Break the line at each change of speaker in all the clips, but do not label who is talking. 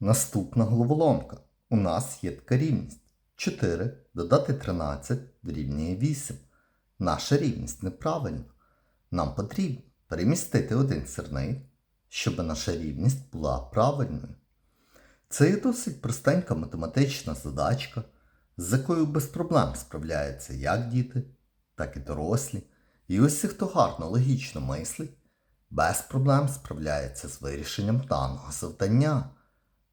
Наступна головоломка. У нас є така рівність. 4 додати 13 дорівнює 8. Наша рівність неправильна. Нам потрібно перемістити один сірник, щоб наша рівність була правильною. Це є досить простенька математична задачка, з якою без проблем справляються як діти, так і дорослі. І усі, хто гарно логічно мислить, без проблем справляється з вирішенням даного завдання.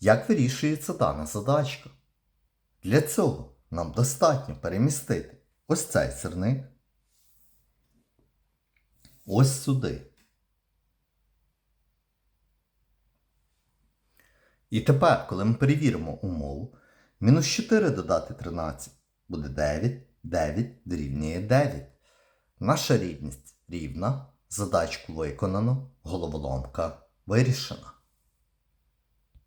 Як вирішується дана задачка? Для цього нам достатньо перемістити ось цей сирник ось сюди. І тепер, коли ми перевіримо умову, мінус 4 додати 13 буде 9, 9 дорівнює 9. Наша рівність рівна, задачку виконано, головоломка вирішена.